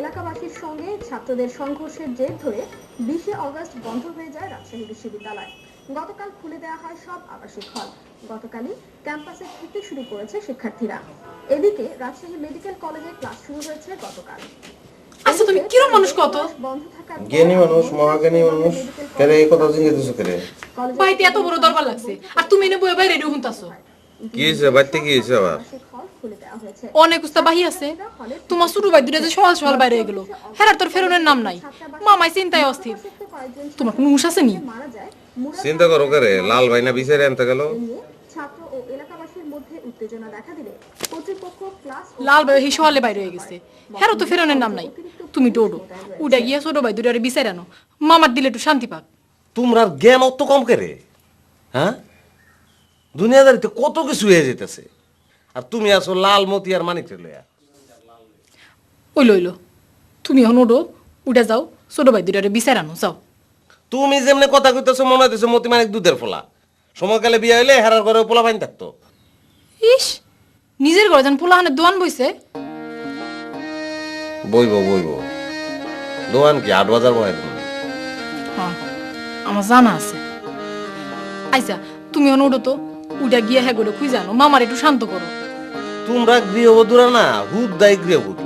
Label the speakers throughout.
Speaker 1: এলাকাবাসীর সঙ্গে ছাত্রদের সংঘর্ষের জের ধরে বিশে অগস্ট বন্ধ হয়ে যায় রাজশাহী বিশ্ববিদ্যালয়। গতকাল খুলে দেওয়া হয় সব আবাসিক হল। গতকালই ক্যাম্পাসে ফিরতে শুরু করেছে শিক্ষার্থীরা। এদিকে রাজশাহী মেডিকেল কলেজে ক্লাস শুরু হয়েছে গতকাল।
Speaker 2: আচ্ছা, তুমি কিরম মানুষ কত?
Speaker 3: জ্ঞানী মানুষ মহাজ্ঞানী মানুষ কেরে এই কথা জিজ্ঞেস দিছো কেরে?
Speaker 2: এত বড় দরবার লাগছে। আর তুমি এনে বয়ে বাইরে রেডি হুনতাছো
Speaker 3: কি হয়েছে বাড়িতে কি হয়েছে আবার?
Speaker 1: খুলে দেওয়া হয়েছে
Speaker 2: অনেক উস্তা বাহি আছে। তোমার ছোট ভাই দুটা যে বাইরে গেল। হেরার তোর ফেরনের নাম নাই। মামাই চিন্তায় অস্থির। তোমার কোনো হুঁশ আছে নি?
Speaker 1: মারা যায় মুরাদ
Speaker 3: চিন্তা করো কেরে লাল ভাই না বিচারে আনতে গেল?
Speaker 1: ছাত্র ও এলাকাবাসীর মধ্যে উত্তেজনা দেখা দিলে কর্তৃপক্ষ ক্লাস
Speaker 2: লাল ভাই হি সকালে বাইরে হয়ে গেছে। হেরো তো ফেরনের নাম নাই। তুমি ডোডো। উডা গিয়া ছোট ভাই দুটারে বিচার আনো। মামার দিলে একটু শান্তি পাক।
Speaker 4: তোমরা জ্ঞান অত কম কেরে হ্যাঁ? দুনিয়াদারিতে কত কিছু হয়ে যেতেছে। আর তুমি আছো লাল মতি আর মানিক লইয়া।
Speaker 2: ওই লইলো তুমি এখন ওডো উডা যাও ছোট ভাই দুটারে বিচার আনো যাও।
Speaker 4: তুমি যেমনি কথা কইতেছো মনে হইতেছে মতি মানিক দুধের ফোলা। সময়কালে বিয়ে হইলে হেরার ঘরে পোলা পাইন থাকতো।
Speaker 2: ইস নিজের ঘরে যেন পোলাহানের দোয়ান বইছে।
Speaker 4: বইব বইব। দোয়ান কি আট বাজার বহাই তুমি
Speaker 2: হ্যাঁ আমার জানা আছে। আইসা তুমি এখন ওডো তো উডা গিয়া হ্যাঁ গুলো খুঁজে আনো মামার একটু শান্ত করো।
Speaker 4: তোমরা গৃহবধূরা না হুদ দায় গৃহবধূ।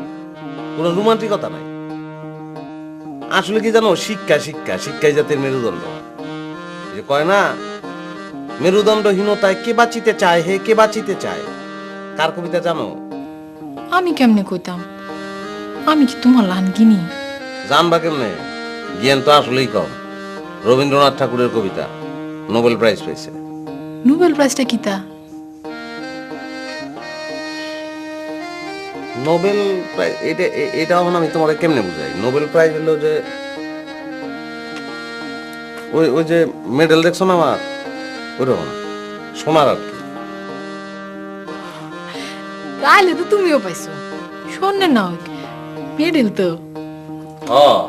Speaker 4: কোনো রোমান্টিকতা নাই। আসলে কি জানো শিক্ষা শিক্ষা শিক্ষাই জাতির মেরুদণ্ড। যে কয় না মেরুদণ্ডহীনতায় কে বাঁচিতে চায় হে কে বাঁচিতে চায়? কার কবিতা জানো?
Speaker 2: আমি কেমনে কইতাম? আমি কি তোমার লান লানগিনি?
Speaker 4: জানবা কেমনে? জ্ঞান তো আসলেই কম। রবীন্দ্রনাথ ঠাকুরের কবিতা নোবেল প্রাইজ পেয়েছে।
Speaker 2: নোবেল প্রাইজটা কিতা
Speaker 4: নোবেল প্রাইজ এটা এটা এখন আমি তোমাকে কেমনে বুঝাই? নোবেল প্রাইজ হলো যে ওই ওই যে মেডেল দেখছ না আমার? ওইরকম সোনার আর কি।
Speaker 2: তাইলে তো তুমিও পাইছো। শোনে না মেডেল তো।
Speaker 4: হ্যাঁ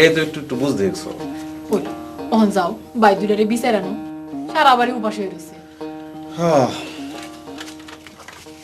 Speaker 4: এই তো একটু একটু বুঝ দেখছ।
Speaker 2: ওই অহন যাও বাই দুটারে বিচার আনো। সারা বাড়ি উপাস হয়ে রয়েছে
Speaker 3: হ্যাঁ।